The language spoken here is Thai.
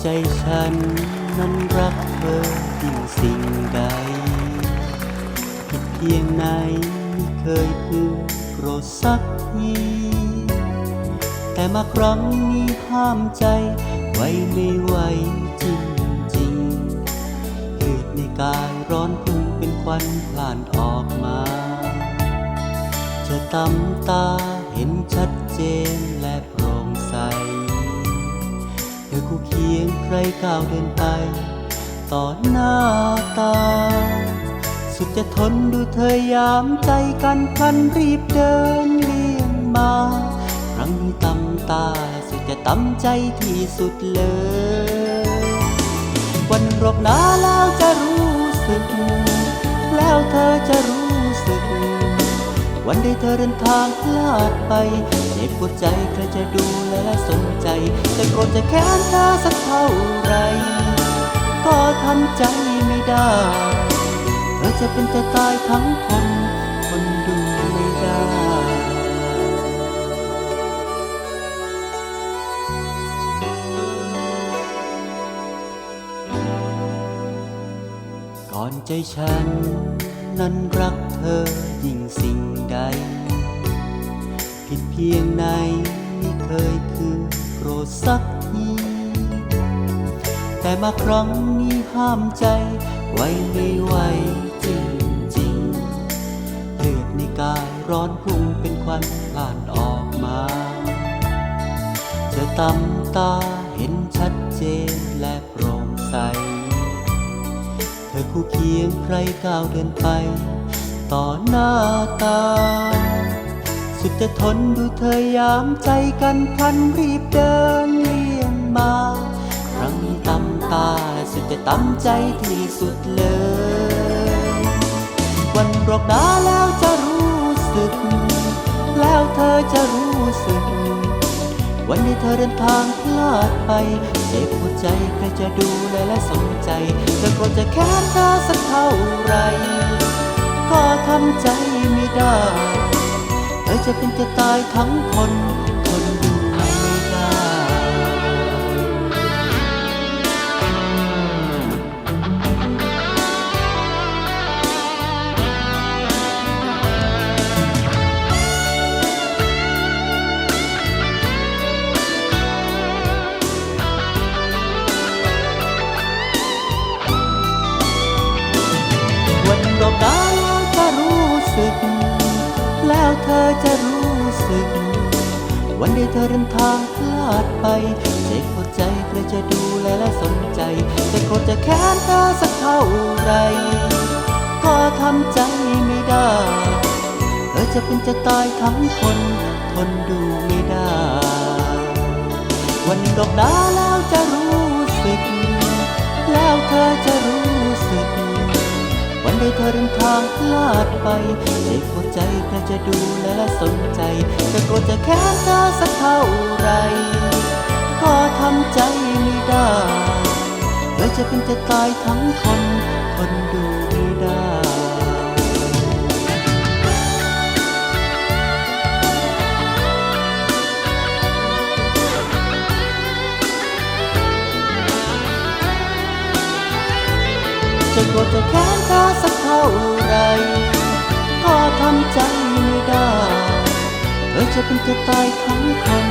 ใจฉันนั้นรักเธอยิ่งสิ่งใดผิดเพียงไหนไม่เคยพูดโกรธสักทีแต่มาครั้งนี้ห้ามใจ ไว้ไม่ไหวจริงๆเหตุในกายร้อนพุ่งเป็นควันพล่านออกมา จะตำตาเห็นชัดเจน คู่เคียงใครก้าวเดินไป ต่อหน้าตา สุดจะทนดูเธอยามใจกันพันรีบเดินเลี่ยงมา ครั้งนี้ตำตา สุดจะตำใจที่สุดเลย วันรบหนาแล้วจะรู้สึก แล้วเธอจะรู้สึก วันใดเธอเดินทางพลาดไปเจ็บปวดใจใครจะดูและสนใจ จะโกรธจะแค้นเธอสักเท่าไร ก็ทำใจไม่ได้ เธอจะเป็นจะตายทั้งคนคนดูไม่ได้ก่อนใจฉัน นั้นรักเธอยิ่งสิ่งใด ผิดเพียงไหนไม่เคยคือโกรธสักที แต่มาครั้งนี้ห้ามใจ ไว้ไม่ไหวจริงๆเลือดในกายร้อนพุ่งเป็นควันพล่านออกมา จะตำตาเห็นชัดเจนและโปร่งใส เธอคู่เคียงใครก้าวเดินไป ต่อหน้าตา สุดจะทนดูเธอยามใจกันพันรีบเดินเลี่ยงมา ครั้งนี้ตำตา สุดจะตำใจที่สุดเลย วันรบหนาแล้วจะรู้สึก แล้วเธอจะรู้สึก วันที่เธอเดินทางาดไป เจ็บหัวใจใครจะดูแลและสนใจแต่ก็จะแค้นเธอสักเท่าไร ก็ทำใจไม่ได้ เธอจะเป็นจะตายทั้งคน วันที่เธอเดินทางพลาดไปเจ็บหัวใจใครจะดูแลและสนใจ จะโกรธจะแค้นเธอสักเท่าไรก็ทำใจไม่ได้ เธอจะเป็นจะตายทั้งคนทนดูไม่ได้ วันดอกดาแล้วจะรู้สึก แล้วเธอจะรู้ วันใดเธอเดินทางพลาดไปเด็กหัวใจใครจะดูและสนใจ จะโกรธจะแค้นเธอสักเท่าไร ก็ทำใจไม่ได้เธอจะเป็นจะตายทั้งคนคนดู จะโกรธจะแค้นเธอสักเท่าไร ก็ทำใจไม่ได้ เธอจะเป็นจะตายทั้งคน